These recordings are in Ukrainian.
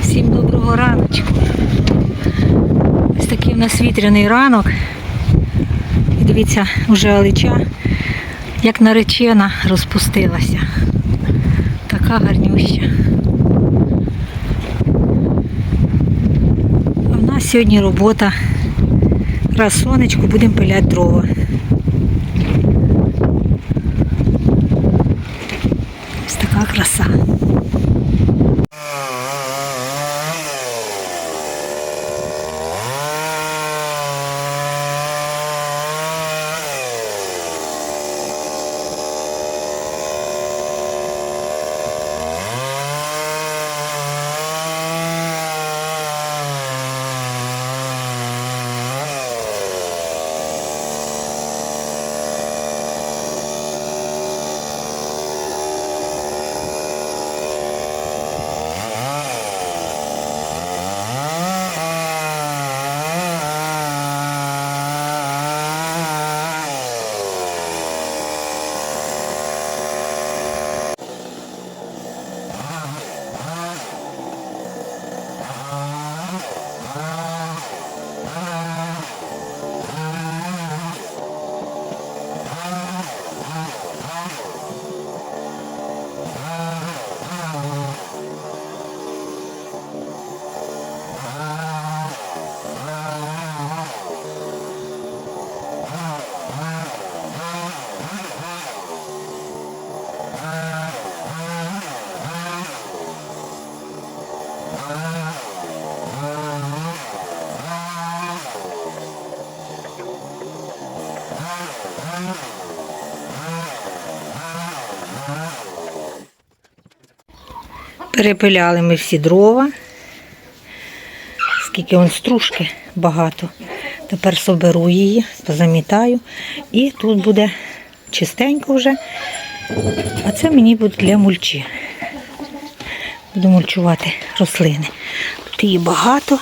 Всім доброго раночку. Ось такий у нас вітряний ранок. І дивіться, вже алича, як наречена, розпустилася. Така гарнюща. А в нас сьогодні робота. Раз сонечко, будемо пиляти дрова. Ось така краса. Перепиляли ми всі дрова. Скільки он стружки багато. Тепер соберу її, позамітаю. І тут буде чистенько вже. А це мені буде для мульчі. Буду мульчувати рослини. Тут її багато.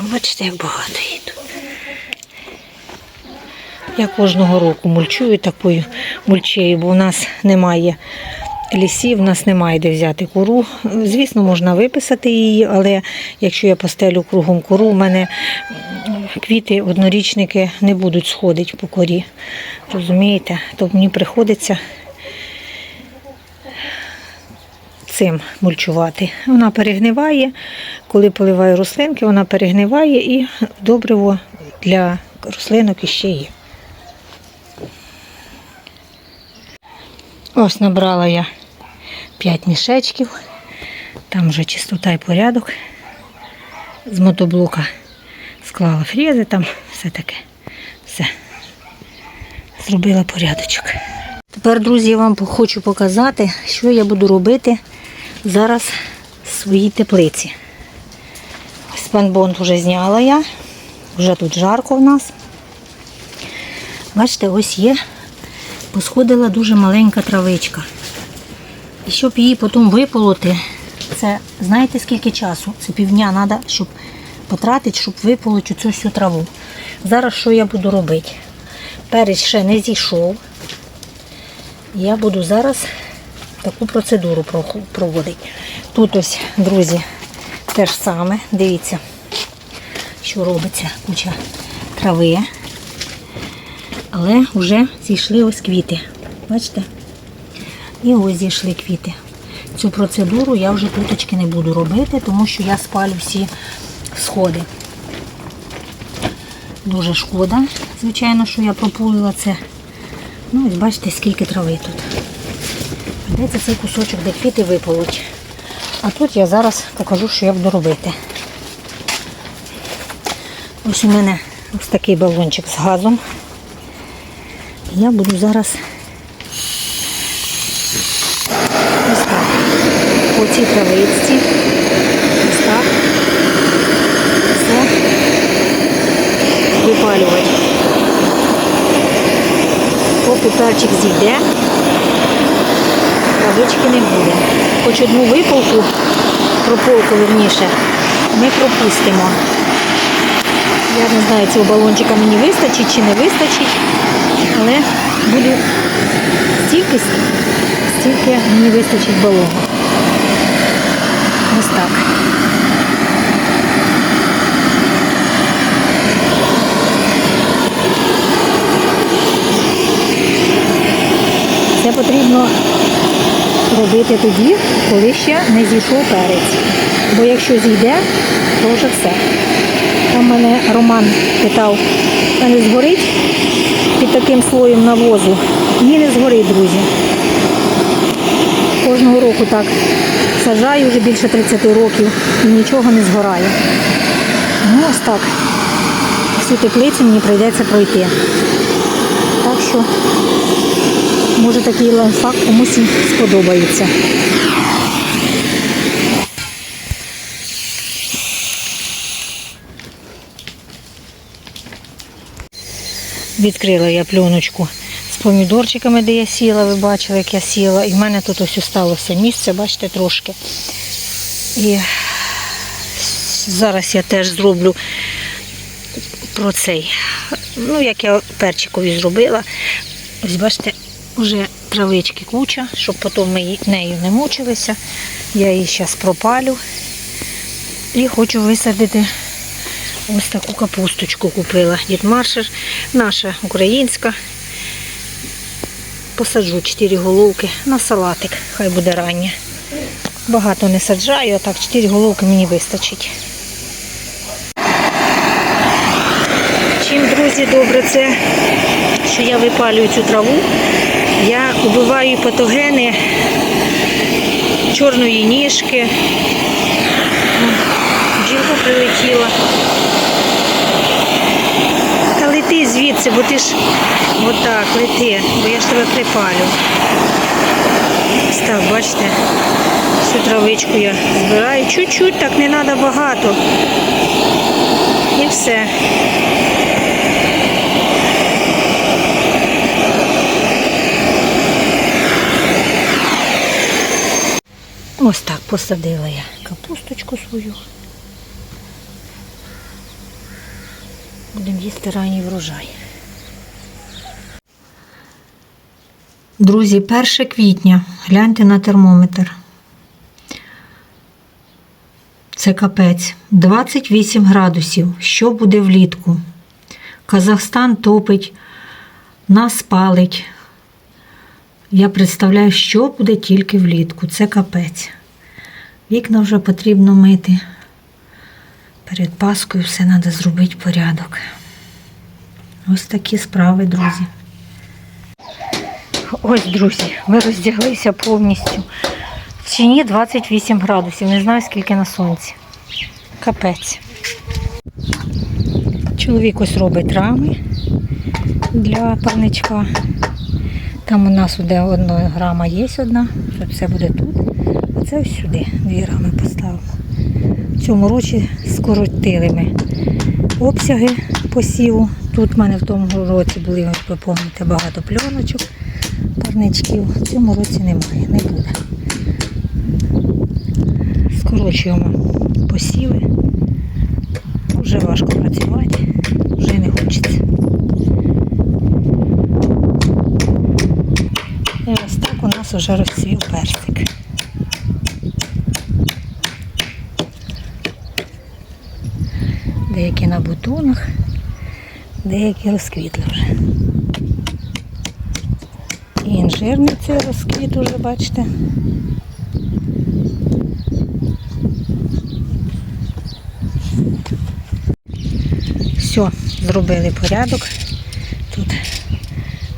Бачите, як багато її тут. Я кожного року мульчую такою мульчею, бо у нас немає лісів, у нас немає де взяти кору. Звісно, можна виписати її, але якщо я постелю кругом кору, у мене квіти, однорічники не будуть сходити по корі. Розумієте? То мені приходиться цим мульчувати. Вона перегниває, коли поливаю рослинки, вона перегниває і добриво для рослинок іще є. Ось набрала я 5 мішечків. Там вже чистота і порядок. З мотоблока склала фрези, там все таке. Все. Зробила порядочок. Тепер, друзі, я вам хочу показати, що я буду робити зараз в своїй теплиці. Спанбонд вже зняла я. Вже тут жарко в нас. Бачите, ось є посходила дуже маленька травичка. І щоб її потім виполоти, це знаєте скільки часу? Це півдня треба, щоб потратити, щоб виполоти цю всю траву. Зараз що я буду робити? Перець ще не зійшов. Я буду зараз таку процедуру проводити. Тут ось, друзі, те ж саме. Дивіться, що робиться. Куча трави. Але вже зійшли ось квіти. Бачите? І ось зійшли квіти. Цю процедуру я вже туточки не буду робити, тому що я спалю всі сходи. Дуже шкода, звичайно, що я пропулила це. Ну, ось бачите, скільки трави тут. Придеться цей кусочок, де квіти виполуть. А тут я зараз покажу, що я буду робити. Ось у мене ось такий балончик з газом. Я буду зараз ось так. По цій травичці. Ось так. Все випалювати. Поки перчик зійде, травички не буде. Хоч одну випалку, прополку верніше, ми пропустимо. Я не знаю, цього балончика мені вистачить чи не вистачить, але буде стільки, стільки мені вистачить балону. Ось так. Це потрібно робити тоді, коли ще не зійшов перець. Бо якщо зійде, то вже все. Там мене Роман питав, а не згорить під таким слоєм навозу? Ні, не згорить, друзі. Кожного року так саджаю вже більше 30 років і нічого не згорає. Ну, ось так. Всю теплицю мені прийдеться пройти. Так що, може такий лайфхак комусь сподобається. Відкрила я пленочку помідорчиками, де я сіла, ви бачили, як я сіла. І в мене тут ось осталося місце, бачите, трошки. І зараз я теж зроблю про цей. Ну, як я перчикові зробила. Ось бачите, вже травички куча, щоб потім ми нею не мучилися. Я її зараз пропалю. І хочу висадити ось таку капусточку купила. Дідмаршер, наша українська. Посаджу 4 головки на салатик, хай буде раннє. Багато не саджаю, а так 4 головки мені вистачить. Чим, друзі, добре це, що я випалюю цю траву, я убиваю патогени чорної ніжки. Бджілка прилетіла. Лети звідси, бо ти ж отак лети, бо я ж тебе припалю. Ось бачите, всю травичку я збираю. Чуть-чуть, так не треба багато. І все. Ось так посадила я капусточку свою. Будемо їсти ранній врожай. Друзі, 1 квітня. Гляньте на термометр. Це капець. 28 градусів. Що буде влітку? Казахстан топить, нас палить. Я представляю, що буде тільки влітку. Це капець. Вікна вже потрібно мити. Перед Паскою все треба зробити порядок. Ось такі справи, друзі. Ось, друзі, ми роздяглися повністю. В чині 28 градусів. Не знаю, скільки на сонці. Капець. Чоловік ось робить рами для парничка. Там у нас одна грама є одна, все буде тут. А це ось сюди дві рами поставимо. В цьому році скоротили ми обсяги посіву. Тут в мене в тому році були, ви пам'ятаєте, багато пленочок, парничків. В цьому році немає, не буде. Скорочуємо посіви. Вже важко працювати, вже не хочеться. І ось так у нас вже розцвів персик. Деякі на бутонах, деякі розквітли вже. І інжирний цей розквіт уже, бачите. Все, зробили порядок. Тут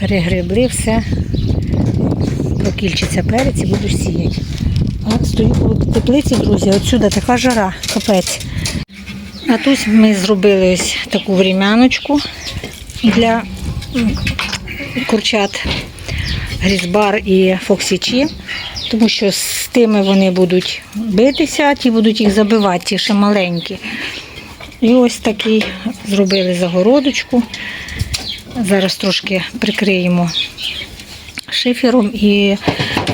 перегребли все, прокільчиться перець і буду сіяти. А стою коло теплиці, друзі, отсюди така жара, капець. А тут ми зробили ось таку времяночку для курчат Грізбар і Фоксічі, тому що з тими вони будуть битися, ті будуть їх забивати, ті ще маленькі. І ось такий зробили загородочку. Зараз трошки прикриємо шифером і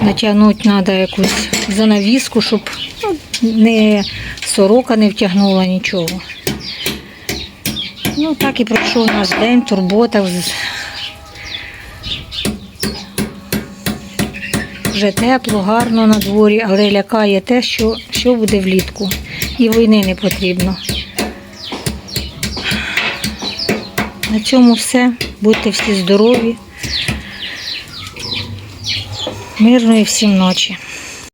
натягнути треба якусь занавіску, щоб ну, не сорока не втягнула нічого. Ну, так і пройшов наш день, турбота. Вже тепло, гарно на дворі, але лякає те, що, що буде влітку. І війни не потрібно. На цьому все. Будьте всі здорові. Мирної всім ночі.